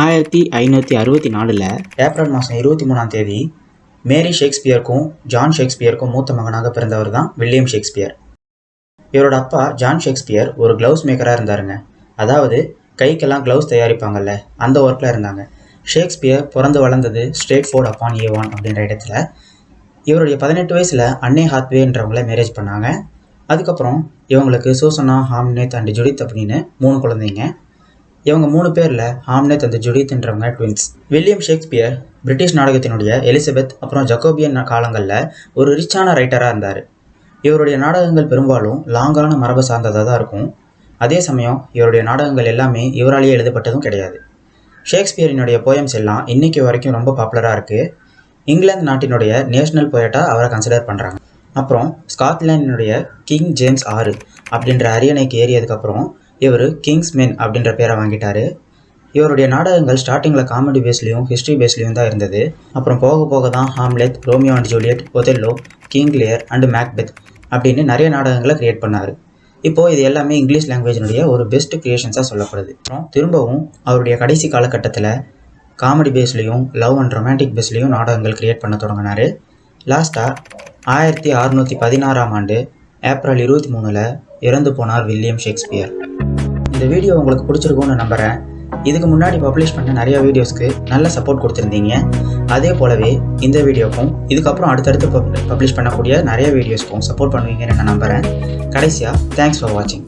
ஆயிரத்தி ஐநூற்றி அறுபத்தி நாலில் ஏப்ரல் மாதம் இருபத்தி மூணாம் தேதி மேரி ஷேக்ஸ்பியருக்கும் ஜான் ஷேக்ஸ்பியருக்கும் மூத்த மகனாக பிறந்தவர் தான் வில்லியம் ஷேக்ஸ்பியர். இவரோட அப்பா ஜான் ஷேக்ஸ்பியர் ஒரு க்ளவுஸ் மேக்கராக இருந்தாருங்க. அதாவது கைக்கெல்லாம் க்ளவுஸ் தயாரிப்பாங்கல்ல அந்த ஒர்க்கில் இருந்தாங்க. ஷேக்ஸ்பியர் பிறந்து வளர்ந்தது ஸ்ட்ரேட் ஃபோர்ட் அப்பான் ஏவான் அப்படின்ற இடத்துல. இவருடைய பதினெட்டு வயசில் அன்னை ஹாத்வேன்றவங்கள மேரேஜ் பண்ணாங்க. அதுக்கப்புறம் இவங்களுக்கு சூசனா ஹாம்னேத் அண்ட் ஜுடித் அப்படின்னு மூணு குழந்தைங்க. இவங்க மூணு பேரில் ஆம்னெத் அந்த ஜுடித்ன்றவங்க ட்வின்ஸ் வில்லியம் ஷேக்ஸ்பியர் பிரிட்டிஷ் நாடகத்தினுடைய எலிசபெத் அப்புறம் ஜக்கோபியன் காலங்களில் ஒரு ரிச்சான ரைட்டராக இருந்தார். இவருடைய நாடகங்கள் பெரும்பாலும் லாங்கான மரபு சார்ந்ததாக தான் இருக்கும். அதே சமயம் இவருடைய நாடகங்கள் எல்லாமே இவராலேயே எழுதப்பட்டதும் கிடையாது. ஷேக்ஸ்பியரினுடைய போயம்ஸ் எல்லாம் இன்னைக்கு வரைக்கும் ரொம்ப பாப்புலராக இருக்குது இங்கிலாந்து நாட்டினுடைய நேஷனல் போயட்டாக அவரை கன்சிடர் பண்ணுறாங்க அப்புறம் ஸ்காட்லாண்டினுடைய கிங் ஜேம்ஸ் ஆறு அப்படின்ற அரியணைக்கு ஏறியதுக்கப்புறம் இவர் கிங்ஸ் மென் அப்படின்ற பேரை வாங்கிட்டார். இவருடைய நாடகங்கள் ஸ்டார்டிங்கில் காமெடி பேஸ்லேயும் ஹிஸ்ட்ரி பேஸ்லேயும் தான் இருந்தது. அப்புறம் போக போக தான் Hamlet Romeo and Juliet Othello King Lear and Macbeth அப்படின்னு நிறைய நாடகங்களை கிரியேட் பண்ணார். இப்போது இது எல்லாமே இங்கிலீஷ் லாங்குவேஜினுடைய ஒரு பெஸ்ட் கிரியேஷன்ஸாக சொல்லப்படுது. அப்புறம் திரும்பவும் அவருடைய கடைசி காலகட்டத்தில் காமெடி பேஸ்லேயும் லவ் அண்ட் ரொமான்டிக் பேஸ்லேயும் நாடகங்கள் கிரியேட் பண்ண தொடங்கினார். லாஸ்ட்டாக ஆயிரத்தி அறுநூற்றி பதினாறாம் ஆண்டு ஏப்ரல் இருபத்தி மூணில் இறந்து போனார் வில்லியம் ஷேக்ஸ்பியர் இந்த வீடியோ உங்களுக்கு பிடிச்சிருக்கும்னு நம்புகிறேன் இதுக்கு முன்னாடி பப்ளிஷ் பண்ண நிறைய வீடியோஸ்க்கு நல்ல சப்போர்ட் கொடுத்துருந்தீங்க. அதே போலவே இந்த வீடியோக்கும் இதுக்கப்புறம் அடுத்தடுத்து பப்ளிஷ் பண்ணக்கூடிய நிறைய வீடியோஸ்க்கும் சப்போர்ட் பண்ணுவீங்கன்னு நான் நம்புகிறேன் கடைசியாக தேங்க்ஸ் ஃபார் வாட்சிங்